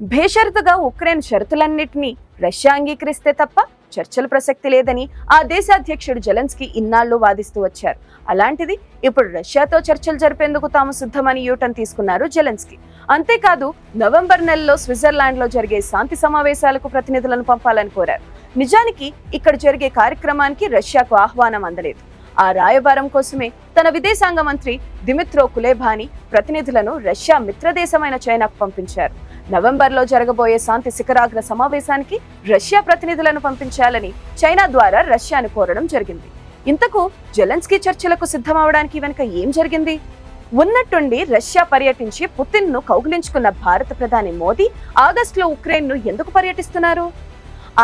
బేషరతుగా Ukraine షరతులన్నింటినీ Russia అంగీకరిస్తే తప్ప చర్చల ప్రసక్తి లేదని ఆ దేశాధ్యక్షుడు జెలెన్స్కీ ఇన్నాళ్ళు వాదిస్తూ వచ్చారు. అలాంటిది ఇప్పుడు రష్యాతో చర్చలు జరిపేందుకు తాము సిద్ధమని యూటన్ తీసుకున్నారు జెలెన్స్కీ. అంతేకాదు నవంబర్ నెలలో స్విట్జర్లాండ్లో జరిగే శాంతి సమావేశాలకు ప్రతినిధులను పంపాలని కోరారు. నిజానికి ఇక్కడ జరిగే కార్యక్రమానికి రష్యాకు ఆహ్వానం అందలేదు. ఆ రాయబారం కోసమే తన విదేశాంగ మంత్రి దిమిత్రో కులేభాని ప్రతినిధులను రష్యా మిత్రదేశమైన చైనాకు పంపించారు. నవంబర్లో జరగబోయే శాంతి శిఖరాగ్ర సమావేశానికి రష్యా ప్రతినిధులను పంపించాలని చైనా ద్వారా రష్యాను కోరడం జరిగింది. ఇంతకు జెలెన్స్కీ చర్చలకు సిద్ధమవడానికి వెనుక ఏం జరిగింది? ఉన్నట్టుండి రష్యా పర్యటించి పుతిన్ను కౌగిలించుకున్న భారత ప్రధాని మోదీ ఆగస్టులో ఉక్రెయిన్ను ఎందుకు పర్యటిస్తున్నారు?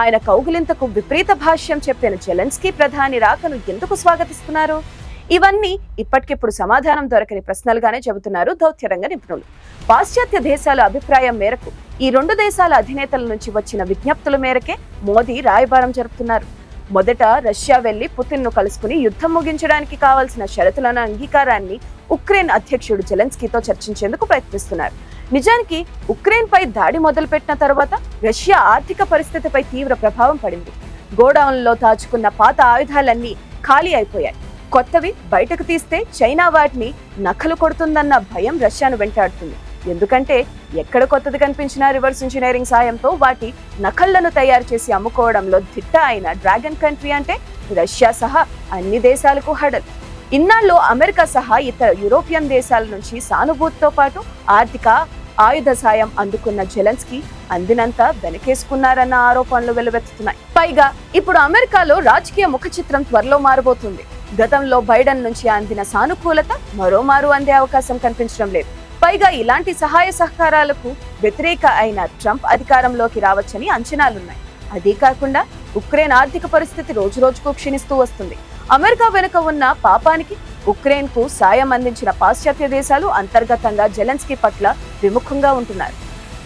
ఆయన కౌగిలింతకు విపరీత భాష్యం చెప్పిన జెలెన్స్కీ ప్రధాని రాకను ఎందుకు స్వాగతిస్తున్నారు? ఇవన్నీ ఇప్పటికిప్పుడు సమాధానం దొరకని ప్రశ్నలుగానే చెబుతున్నారు దౌత్యరంగ నిపుణులు. పాశ్చాత్య దేశాల అభిప్రాయం మేరకు ఈ రెండు దేశాల అధినేతల నుంచి వచ్చిన విజ్ఞప్తుల మేరకే మోదీ రాయబారం జరుపుతున్నారు. మొదట రష్యా వెళ్ళి పుతిన్ను కలుసుకుని యుద్ధం ముగించడానికి కావాల్సిన షరతులను అంగీకారాన్ని ఉక్రెయిన్ అధ్యక్షుడు జెలెన్స్కీతో చర్చించేందుకు ప్రయత్నిస్తున్నారు. నిజానికి ఉక్రెయిన్ పై దాడి మొదలుపెట్టిన తర్వాత రష్యా ఆర్థిక పరిస్థితిపై తీవ్ర ప్రభావం పడింది. గోడౌన్లో దాచుకున్న పాత ఆయుధాలన్నీ ఖాళీ అయిపోయాయి. కొత్తవి బయటకు తీస్తే చైనా వాటిని నకలు కొడుతుందన్న భయం రష్యాను వెంటాడుతుంది. ఎందుకంటే ఎక్కడ కొత్తది కనిపించినా రివర్స్ ఇంజనీరింగ్ సాయంతో వాటి నకళ్ళను తయారు చేసి అమ్ముకోవడంలో దిట్ట అయిన డ్రాగన్ కంట్రీ అంటే రష్యా సహా అన్ని దేశాలకు హడల్. ఇన్నాళ్ళు అమెరికా సహా ఇతర యూరోపియన్ దేశాల నుంచి సానుభూతితో పాటు ఆర్థిక ఆయుధ సాయం అందుకున్న జెలెన్స్కి అందినంత వెనకేసుకున్నారన్న ఆరోపణలు వెలువెత్తుతున్నాయి. పైగా ఇప్పుడు అమెరికాలో రాజకీయ ముఖ చిత్రం త్వరలో మారబోతుంది. గతంలో బైడెన్ నుంచి అందిన సానుకూలత మరోమారు అందే అవకాశం కనిపించడం లేదు. పైగా ఇలాంటి సహాయ సహకారాలకు వ్యతిరేక అయిన ట్రంప్ అధికారంలోకి రావచ్చని అంచనాలున్నాయి. అదే కాకుండా ఉక్రెయిన్ ఆర్థిక పరిస్థితి రోజురోజుకు క్షీణిస్తూ వస్తుంది. అమెరికా వెనుక ఉన్న పాపానికి ఉక్రెయిన్కు సాయం అందించిన పాశ్చాత్య దేశాలు అంతర్గతంగా జెలెన్స్కీ పట్ల విముఖంగా ఉంటున్నారు.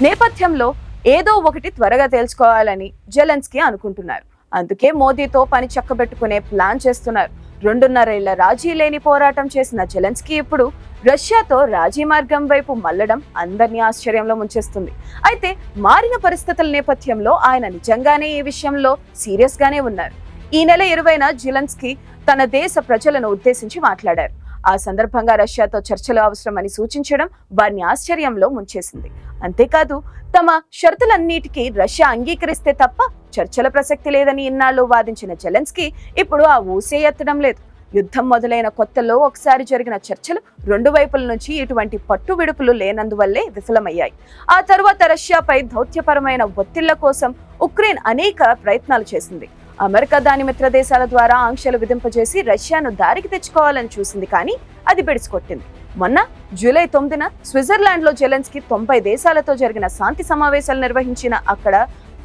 నేపథ్యంలో ఏదో ఒకటి త్వరగా తేల్చుకోవాలని జెలెన్స్కీ అనుకుంటున్నారు. అందుకే మోదీతో పని చక్కబెట్టుకునే ప్లాన్ చేస్తున్నారు. రెండున్నరేళ్ళ రాజీ లేని పోరాటం చేసిన జెలెన్స్కీ ఇప్పుడు రష్యాతో రాజీ మార్గం వైపు మల్లడం అందరినీ ఆశ్చర్యంలో ముంచేస్తుంది. అయితే మారిన పరిస్థితుల నేపథ్యంలో ఆయన నిజంగానే ఈ విషయంలో సీరియస్గానే ఉన్నారు. ఈ నెల ఇరవైన జిలెన్స్కీ తన దేశ ప్రజలను ఉద్దేశించి మాట్లాడారు. ఆ సందర్భంగా రష్యాతో చర్చలు అవసరమని సూచించడం వారిని ఆశ్చర్యంలో ముంచేసింది. అంతేకాదు తమ షరతులన్నిటికీ రష్యా అంగీకరిస్తే తప్ప చర్చల ప్రసక్తి లేదని ఇన్నాళ్ళు వాదించిన జెలెన్స్కీ ఇప్పుడు ఆ ఊసే ఎత్తడం లేదు. యుద్ధం మొదలైన కొత్తలో ఒకసారి జరిగిన చర్చలు రెండు వైపుల నుంచి ఇటువంటి పట్టు విడుపులు లేనందువల్లే విఫలమయ్యాయి. ఆ తర్వాత రష్యాపై దౌత్యపరమైన ఒత్తిళ్ళ కోసం ఉక్రెయిన్ అనేక ప్రయత్నాలు చేసింది. అమెరికా దాని మిత్ర దేశాల ద్వారా ఆంక్షలు విధింపజేసి రష్యాను దారికి తెచ్చుకోవాలని చూసింది కానీ అది బెడిసికొట్టింది. మొన్న జూలై తొమ్మిదిన స్విట్జర్లాండ్లో జెలెన్స్కి తొంభై దేశాలతో జరిగిన శాంతి సమావేశాలు నిర్వహించిన అక్కడ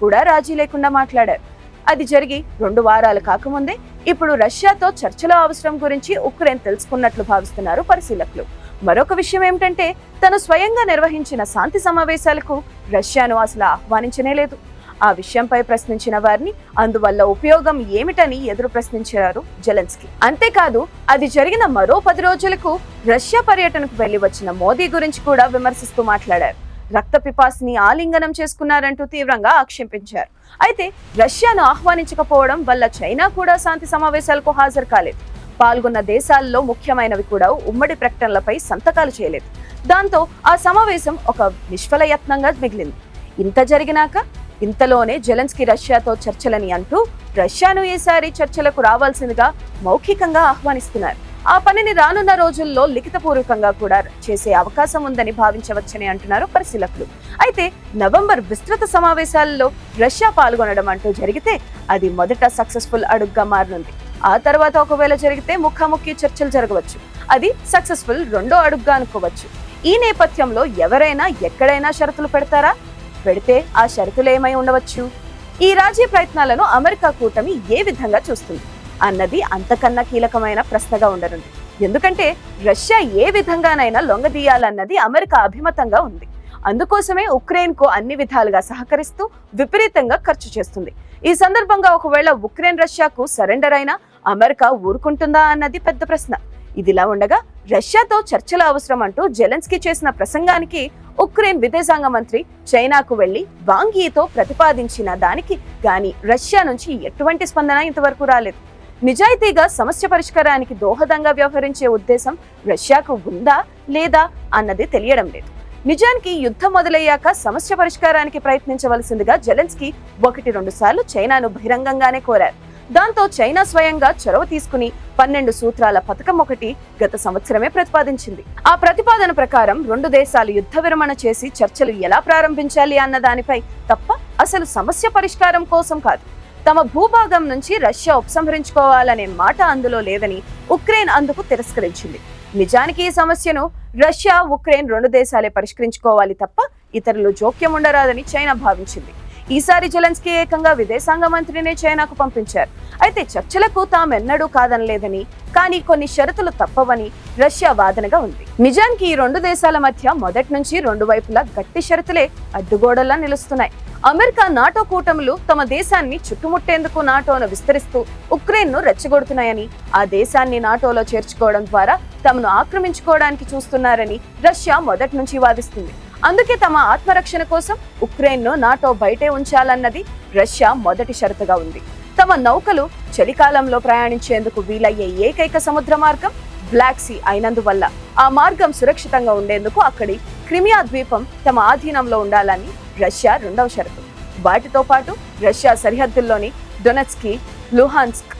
కూడా రాజీ లేకుండా మాట్లాడారు. అది జరిగి రెండు వారాలు కాకముందే ఇప్పుడు రష్యాతో చర్చల అవసరం గురించి ఉక్రెయిన్ తెలుసుకున్నట్లు భావిస్తున్నారు పరిశీలకులు. మరొక విషయం ఏమిటంటే తను స్వయంగా నిర్వహించిన శాంతి సమావేశాలకు రష్యాను అసలు ఆహ్వానించనే లేదు. ఆ విషయంపై ప్రశ్నించిన వారిని అందువల్ల ఉపయోగం ఏమిటని ఎదురు ప్రశ్నించారు జెలెన్స్కీ. అంతేకాదు అది జరిగిన మరో పది రోజులకు రష్యా పర్యటనకు వెళ్ళి వచ్చిన మోదీ గురించి కూడా విమర్శిస్తూ మాట్లాడారు. రక్త పిపాసిని ఆలింగనం చేసుకున్నారంటూ తీవ్రంగా ఆక్షేపించారు. అయితే రష్యాను ఆహ్వానించకపోవడం వల్ల చైనా కూడా శాంతి సమావేశాలకు హాజరు కాలేదు. పాల్గొన్న దేశాల్లో ముఖ్యమైనవి కూడా ఉమ్మడి ప్రకటనలపై సంతకాలు చేయలేదు. దాంతో ఆ సమావేశం ఒక నిష్ఫల యత్నంగా మిగిలింది. ఇంత జరిగినాక ఇంతలోనే జెలెన్స్కీ రష్యాతో చర్చలని అంటూ రష్యాను ఈసారి చర్చలకు రావాల్సిందిగా మౌఖికంగా ఆహ్వానిస్తున్నారు. ఆ పనిని రానున్న రోజుల్లో లిఖితపూర్వకంగా కూడా చేసే అవకాశం ఉందని భావించవచ్చని అంటున్నారు పరిశీలకులు. అయితే నవంబర్ విస్తృత సమావేశాల్లో రష్యా పాల్గొనడం అంటూ జరిగితే అది మొదట సక్సెస్ఫుల్ అడుగ్గా మారనుంది. ఆ తర్వాత ఒకవేళ జరిగితే ముఖాముఖి చర్చలు జరగవచ్చు. అది సక్సెస్ఫుల్ రెండో అడుగ్గా అనుకోవచ్చు. ఈ నేపథ్యంలో ఎవరైనా ఎక్కడైనా షరతులు పెడతారా? పెడితే ఆ షరతులు ఏమై ఉండవచ్చు? ఈ రాజీ ప్రయత్నాలను అమెరికా కూటమి ఏ విధంగా చూస్తుంది? అన్నది అంతకన్నా కీలకమైన ప్రశ్నగా ఉండనుంది. ఎందుకంటే రష్యా ఏ విధంగానైనా లొంగదీయాలన్నది అమెరికా అభిమతంగా ఉంది. అందుకోసమే ఉక్రెయిన్కు అన్ని విధాలుగా సహకరిస్తూ విపరీతంగా ఖర్చు చేస్తుంది. ఈ సందర్భంగా ఒకవేళ ఉక్రెయిన్ రష్యాకు సరెండర్ అయినా అమెరికా ఊరుకుంటుందా అన్నది పెద్ద ప్రశ్న. ఇదిలా ఉండగా రష్యాతో చర్చల అవసరం అంటూ జెలెన్స్కీ చేసిన ప్రసంగానికి ఉక్రెయిన్ విదేశాంగ మంత్రి చైనాకు వెళ్ళి వాంగీతో ప్రతిపాదించిన దానికి గాని రష్యా నుంచి ఎటువంటి స్పందన ఇంతవరకు రాలేదు. నిజాయితీగా సమస్య పరిష్కారానికి దోహదంగా వ్యవహరించే ఉద్దేశం రష్యాకు ఉందా లేదా అన్నది తెలియడం లేదు. నిజానికి యుద్ధం మొదలయ్యాక సమస్య పరిష్కారానికి ప్రయత్నించవలసిందిగా జెలెన్స్కీ ఒకటి రెండు సార్లు చైనాను బహిరంగంగానే కోరారు. దాంతో చైనా స్వయంగా చొరవ తీసుకుని పన్నెండు సూత్రాల పథకం ఒకటి గత సంవత్సరమే ప్రతిపాదించింది. ఆ ప్రతిపాదన ప్రకారం రెండు దేశాలు యుద్ధ విరమణ చేసి చర్చలు ఎలా ప్రారంభించాలి అన్న దానిపై తప్ప అసలు సమస్య పరిష్కారం కోసం కాదు. తమ భూభాగం నుంచి రష్యా ఉపసంహరించుకోవాలనే మాట అందులో లేదని ఉక్రెయిన్ అందుకు తిరస్కరించింది. నిజానికి ఈ సమస్యను రష్యా ఉక్రెయిన్ రెండు దేశాలే పరిష్కరించుకోవాలి తప్ప ఇతరులు జోక్యం ఉండరాదని చైనా భావించింది. ఈసారి జెలెన్స్కీ ఏకంగా విదేశాంగ మంత్రిని చైనాకు పంపించారు. అయితే చర్చలకు తామెన్నడూ కాదనలేదని కానీ కొన్ని షరతులు తప్పవని రష్యా వాదనగా ఉంది. నిజానికి ఈ రెండు దేశాల మధ్య మొదటి నుంచి రెండు వైపులా గట్టి షరతులే అడ్డుగోడల్లా నిలుస్తున్నాయి. అమెరికా నాటో కూటములు తమ దేశాన్ని చుట్టుముట్టేందుకు నాటోను విస్తరిస్తూ ఉక్రెయిన్ను రెచ్చగొడుతున్నాయని ఆ దేశాన్ని నాటోలో చేర్చుకోవడం ద్వారా తమను ఆక్రమించుకోవడానికి చూస్తున్నారని రష్యా మొదటి నుంచి వాదిస్తుంది. అందుకే తమ ఆత్మరక్షణ కోసం ఉక్రెయిన్ను నాటో బయటే ఉంచాలన్నది రష్యా మొదటి షరతుగా ఉంది. తమ నౌకలు చలికాలంలో ప్రయాణించేందుకు వీలయ్యే ఏకైక సముద్ర మార్గం బ్లాక్ సీ అయినందువల్ల ఆ మార్గం సురక్షితంగా ఉండేందుకు అక్కడి క్రిమియా ద్వీపం తమ ఆధీనంలో ఉండాలని రష్యా రెండవ షరతు. వాటితో పాటు రష్యా సరిహద్దుల్లోని డొనెట్స్కి లుహాన్స్క్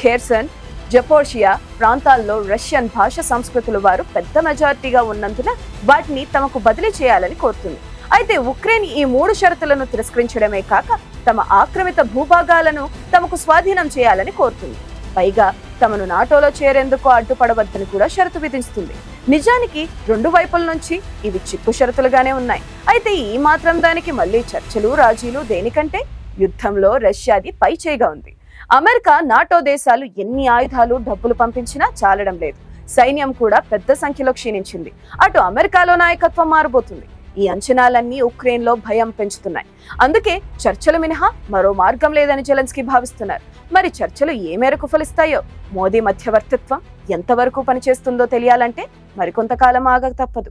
ఖేర్సన్ జపోర్షియా ప్రాంతాల్లో రష్యన్ భాష సంస్కృతులు వారు పెద్ద మెజారిటీగా ఉన్నందున వాటిని తమకు బదిలీ చేయాలని కోరుతుంది. అయితే ఉక్రెయిన్ ఈ మూడు షరతులను తిరస్కరించడమే కాక తమ ఆక్రమిత భూభాగాలను తమకు స్వాధీనం చేయాలని కోరుతుంది. పైగా తమను నాటోలో చేరేందుకు అడ్డుపడవద్దని కూడా షరతు విధిస్తుంది. నిజానికి రెండు వైపుల నుంచి ఇవి చిక్కు షరతులుగానే ఉన్నాయి. అయితే ఈ మాత్రం దానికి మళ్ళీ చర్చలు రాజీలు దేనికంటే? యుద్ధంలో రష్యాది పై చేయిగా ఉంది. అమెరికా నాటో దేశాలు ఎన్ని ఆయుధాలు డబ్బులు పంపించినా చాలడం లేదు. సైన్యం కూడా పెద్ద సంఖ్యలో క్షీణించింది. అటు అమెరికాలో నాయకత్వం మారబోతుంది. ఈ అంచనాలన్నీ ఉక్రెయిన్లో భయం పెంచుతున్నాయి. అందుకే చర్చలు మినహా మరో మార్గం లేదని జెలెన్స్కీ భావిస్తున్నారు. మరి చర్చలు ఏ మేరకు ఫలిస్తాయో? మోదీ మధ్యవర్తిత్వం ఎంతవరకు పనిచేస్తుందో తెలియాలంటే మరికొంతకాలం ఆగక తప్పదు.